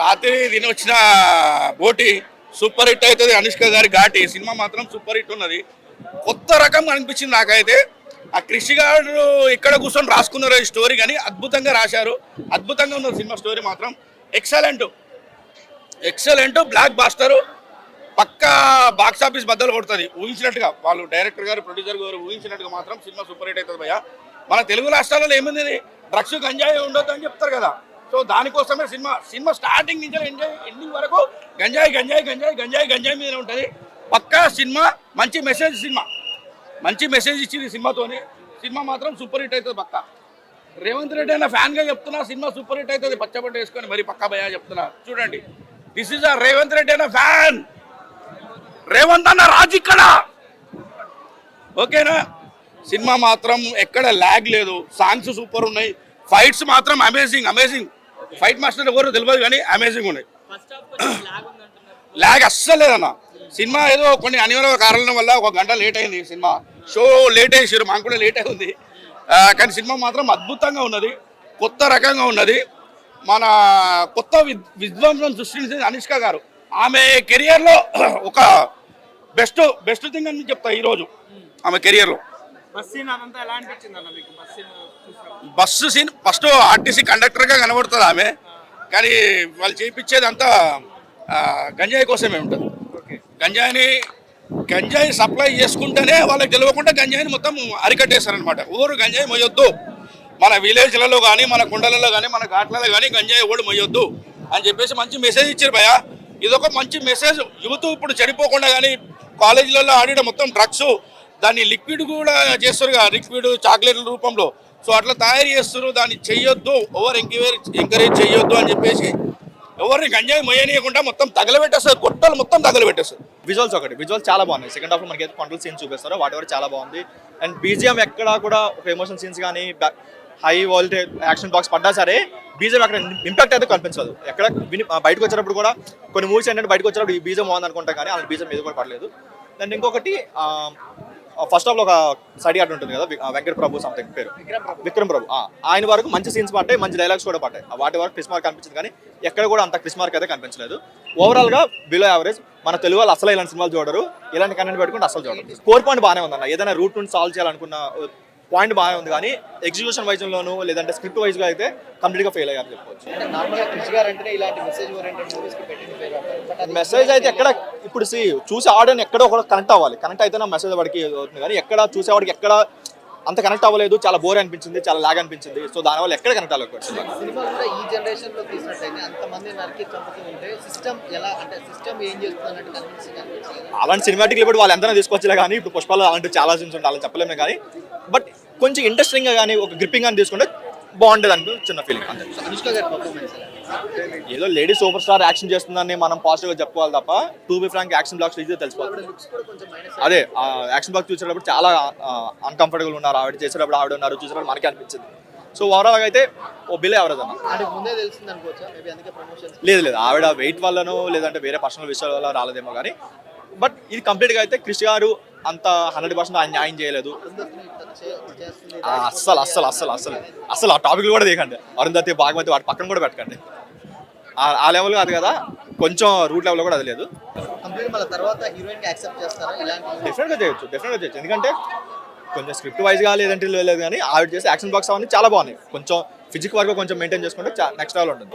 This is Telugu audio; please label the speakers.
Speaker 1: రాత్రి దీని వచ్చిన బోటి సూపర్ హిట్ అవుతుంది అనుష్క గారి ఘాటి. సినిమా మాత్రం సూపర్ హిట్ ఉన్నది. కొత్త రకం అనిపించింది నాకైతే. ఆ కృషి గారు ఇక్కడ కూర్చొని రాసుకున్నారు ఈ స్టోరీ కానీ అద్భుతంగా రాశారు. అద్భుతంగా ఉన్నది సినిమా స్టోరీ మాత్రం. ఎక్సలెంట్ ఎక్సలెంట్ బ్లాక్ బాస్టర్ పక్కా బాక్స్ ఆఫీస్ బద్దలు కొడుతుంది. ఊహించినట్టుగా వాళ్ళు డైరెక్టర్ గారు ప్రొడ్యూసర్ గారు ఊహించినట్టుగా మాత్రం సినిమా సూపర్ హిట్ అవుతుంది భయ్య. మన తెలుగు రాష్ట్రాలలో ఏముంది? డ్రగ్స్ గంజాయి ఉండొద్దు అని చెప్తారు కదా. సో దానికోసమే సినిమా సినిమా స్టార్టింగ్ నుంచి ఎంజాయ్ ఎండింగ్ వరకు గంజాయి గంజాయి గంజాయి గంజాయి గంజాయి మీద ఉంటుంది. పక్కా సినిమా మంచి మెసేజ్ సినిమా. మంచి మెసేజ్ ఇచ్చింది సినిమాతోని. సినిమా మాత్రం సూపర్ హిట్ అవుతుంది పక్కా. రేవంత్ రెడ్డి అయినా ఫ్యాన్గా చెప్తున్నా సినిమా సూపర్ హిట్ అవుతుంది పచ్చబట్ట వేసుకొని మరి పక్కా భయా చెప్తున్నా. చూడండి. This is a Revanth Reddy అయినా ఫ్యాన్. రేవంత్ అన్న రాజు ఇక్కడ. ఓకేనా? సినిమా మాత్రం ఎక్కడ ల్యాగ్ లేదు. సాంగ్స్ సూపర్ ఉన్నాయి. ఫైట్స్ మాత్రం అమేజింగ్ అమేజింగ్ ఫైట్ మాస్టర్ ఎవరు తెలియదు కానీ అమేజింగ్ ఉన్నాయి. ల్యాగ్ అస్సలు లేదన్న సినిమా ఏదో కొన్ని అనివార్య కారణాల వల్ల ఒక గంట లేట్ అయింది సినిమా. షో లేట్ అయ్యారు మాకు కూడా లేట్ అయింది. కానీ సినిమా మాత్రం అద్భుతంగా ఉన్నది. కొత్త రకంగా ఉన్నది. మన కొత్త విద్- విధ్వంసం సృష్టించింది అనుష్క గారు. ఆమె కెరియర్లో ఒక బెస్ట్ బెస్ట్ థింగ్ అని చెప్తా ఈరోజు ఆమె కెరియర్లో
Speaker 2: బస్ సీన్ అదంతా ఎలా అనిపించింది అన్న మీకు? బస్ సీన్ చూసినప్పుడు
Speaker 1: బస్సు సీన్ ఫస్ట్ ఆర్టీసీ కండక్టర్గా కనబడుతుంది ఆమె. కానీ వాళ్ళు చేయించేది అంతా గంజాయి కోసమే ఉంటుంది.
Speaker 2: ఓకే.
Speaker 1: గంజాయిని గంజాయి సప్లై చేసుకుంటేనే వాళ్ళకి తెలియకుండా గంజాయిని మొత్తం అరికట్టేస్తారనమాట ఊరు గంజాయి మొయ్యొద్దు. మన విలేజ్లలో కానీ మన కుండలలో కానీ మన ఘాట్లలో కానీ గంజాయి ఓడి మొయ్యొద్దు అని చెప్పేసి మంచి మెసేజ్ ఇచ్చారు భయ ఇదొక మంచి మెసేజ్. యువత ఇప్పుడు చెడిపోకుండా కానీ కాలేజీలలో ఆడిన మొత్తం డ్రగ్స్ దాన్ని లిక్విడ్ కూడా చేస్తారు కదా లిక్విడ్ చాక్లెట్ల రూపంలో. సో అట్లా తయారు చేస్తున్నారు దాన్ని చెయ్యొద్దు ఓవర్ ఎంకరేజ్ ఎంకరేజ్ చెయ్యొద్దు అని చెప్పేసి ఎవరిని గంజాయి మొయ్యనీయకుండా మొత్తం తగలబెట్టేస్తారు గొట్టలు మొత్తం తగలబెట్టేస్తారు.
Speaker 3: విజువల్స్ ఒకటి విజువల్స్ చాలా బాగున్నాయి. సెకండ్ హాఫ్ మనకి కంట్రోల్ సీన్స్ చూపిస్తారో వాటి వరకు చాలా బాగుంది. అండ్ బీజిఎం ఎక్కడ కూడా ఒక ఎమోషన్ సీన్స్ కానీ హై వోల్టేజ్ యాక్షన్ బాక్స్ పడ్డా సరే బీజిఎం అక్కడ ఇంపాక్ట్ అయితే కనిపించదు. ఎక్కడ విని బయటకు వచ్చినప్పుడు కూడా కొన్ని మూవీస్ ఏంటంటే బయటకు వచ్చినప్పుడు ఈ బీజం బాగుంది అనుకుంటా కానీ అలా బీజం మీద కూడా పడలేదు. అండ్ ఇంకొకటి ఫస్ట్ హాఫ్లో ఒక సడి ఆట ఉంటుంది కదా వెంకట ప్రభు సంథింగ్ పేరు. విక్రమ్ ప్రభు. ఆయన వరకు మంచి సీన్స్ పడ్డాయి మంచి డైలాగ్స్ కూడా ఆ వాటి వరకు క్రిస్ మార్క్ కనిపించింది కానీ ఎక్కడ కూడా అంత క్రిస్ మార్క్ అయితే కనిపించలేదు. ఓవరాల్గా బిలో యావరేజ్ మన తెలుగు వాళ్ళు అసలు ఇలాంటి సినిమాలు చూడరు. ఇలాంటి కంటెంట్ పెట్టుకుంటే అసలు చూడరు. స్కోర్ పాయింట్ బాగానే ఉందన్న. ఏదైనా రూట్ నుండి సాల్వ్ చేయాలనుకున్న పాయింట్ బాగానే ఉంది కానీ ఎగ్జిక్యూషన్ వైజ్ లోను లేదంటే స్క్రిప్ట్ వైజ్గా అయితే కంప్లీట్గా ఫెయిల్ అయ్యారని చెప్పుకోవచ్చు
Speaker 4: మెసేజ్
Speaker 3: అయితే ఎక్కడ ఇప్పుడు సి చూసే ఆడియన్ ఎక్కడో ఒక కనెక్ట్ అవ్వాలి. కనెక్ట్ అయితే నా మెసేజ్ వాడికి అవుతుంది. కానీ ఎక్కడ చూసేవాడికి ఎక్కడ అంత కనెక్ట్ అవ్వలేదు చాలా బోర్ అనిపించింది చాలా లాగ్ అనిపించింది. సో దానివల్ల ఎక్కడ కనెక్ట్
Speaker 4: అనిపించింది
Speaker 3: అలాంటి సినిమాటిక్ ఇప్పుడు వాళ్ళు ఎంతైనా తీసుకొచ్చలే కానీ ఇప్పుడు పుష్పాలు అలాంటి చాలా సీన్స్ ఉంటాయి అలా చెప్పలేము కానీ బట్ కొంచెం ఇంట్రెస్టింగ్గా కానీ ఒక గ్రిప్పింగ్ అని తీసుకుంటే బాగుంటుంది అని చిన్న ఫీలింగ్ అంతే
Speaker 4: అనుష్క గారి పర్ఫార్మెన్స్
Speaker 3: ఏదో లేడీ సూపర్ స్టార్ యాక్షన్ చేస్తుందని మనం పాజిటివ్గా చెప్పుకోవాలి తప్ప to be frank action blocks ఇది తెలిసిపోతుంది అదే ఆ యాక్షన్ బ్లాక్ చూసేటప్పుడు చాలా అన్కంఫర్టబుల్ ఉన్నారు. ఆవిడ చేసేటప్పుడు ఆవిడ ఉన్నారు. చూసేటప్పుడు మనకి అనిపించింది. సో ఓవరాల్ అయితే ఓ బిల్ ఎవరేజ్ అన్న. లేదు లేదు. ఆవిడ వెయిట్ వల్లనో లేదంటే వేరే పర్సనల్ విషయాల వల్ల రాలేదేమో కానీ బట్ ఇది కంప్లీట్గా అయితే క్రిష్ గారు అంత హండ్రెడ్ పర్సెంట్ ఆయన న్యాయం చేయలేదు. అస్సలు అస్సలు అస్సలు అస్సలు అస్సలు ఆ టాపిక్ కూడా తీయకండి. అరుంధతి భాగమతి వాటి పక్కన కూడా పెట్టకండి. ఆ- ఆ లెవెల్ కాదు కదా కొంచెం రూట్ లెవెల్ కూడా అది లేదు.
Speaker 4: కంప్లీట్ మళ్ళీ తర్వాత హీరోయిన్కి యాక్సెప్ట్ చేస్తారా? ఇలాంటి
Speaker 3: డెఫినెట్గా చేయొచ్చు డెఫినెట్గా చేయొచ్చు. ఎందుకంటే కొంచెం స్క్రిప్ట్ వైజ్గా లేదంటే లేదు కానీ ఆవిడ చేసే యాక్షన్ బాక్స్ అవన్నీ చాలా బాగున్నాయి. కొంచెం ఫిజిక్ వరకు కొంచెం మెయింటైన్ చేసుకుంటే నెక్స్ట్ లెవెల్ ఉంటుంది.